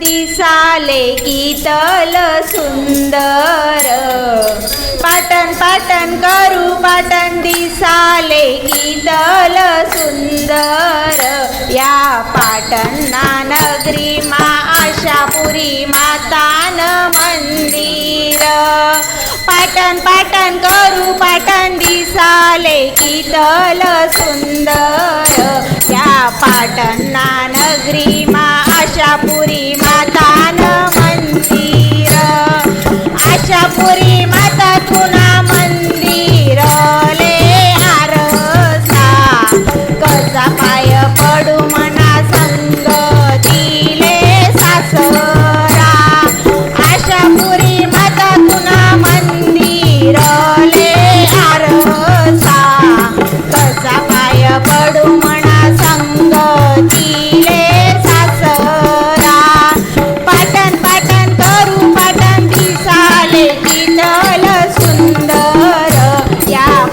दिसाले गीतल सुंदर. पाटण पाटण करू पाटण दिसाले गीतल सुंदर. या पाटण नगरी मा आशापुरी मातान मंदिर. पाटण पाटण करू पाटण दिसाले कीतल सुंदर. या पाटण नगरी मा आशापुरी माता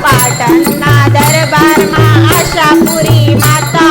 पाटण दरबार मा आशापुरी माता